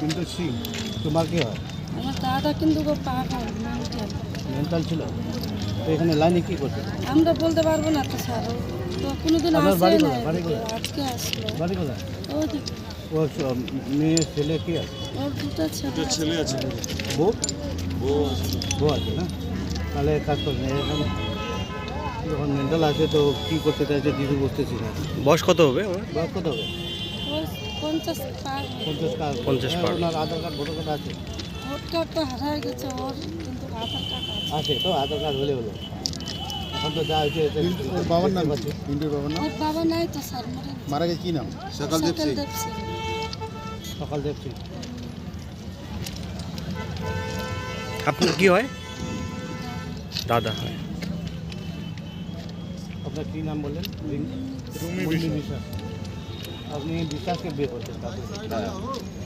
কিন্তু সিং তোমার কি হয়? আমার দাদা কিন্তু মেন্টাল মেন্টাল ছিল? তো এখানে লাইনে কি করছে? আমরা বলতে পারব না তো স্যার তো কোনোদিন আসে বাড়ি না। আজকে আসলো। বাড়ি কোথায়। ও মেয়ে ছেলে কি আছে? ওর দুটো ছেলে আছে। বউ? বউ আছে। না? তাহলে এক কাজ করবেন এরকম যখন মেন্টাল আছে তো কী করতে চাইছে কিছু বুঝতেছি না। বয়স কত হবে? বয়স কত হবে? পঞ্চাশ পঞ্চাশ কার্ড। পঞ্চাশ। ওনার আধার কার্ড ভোটার কার্ড আছে? ভোট কার্ডটা হারায় গেছে ওর কিন্তু আধার কার্ড আছে। আছে তো আধার কার্ড হলে হলো। এখন তো যা হয়েছে বাবার নাম আছে পিন্টুর বাবার নাম? ওর বাবা নাই তো স্যার মারা গেছে। কি নাম? সকাল সকাল দেব সিং। সকাল দেখছি আপনার কি হয়? দাদা হয়। আপনার কী নাম বললেন? রুমি বিশ্বাস अपनी विश्वास के बेहतर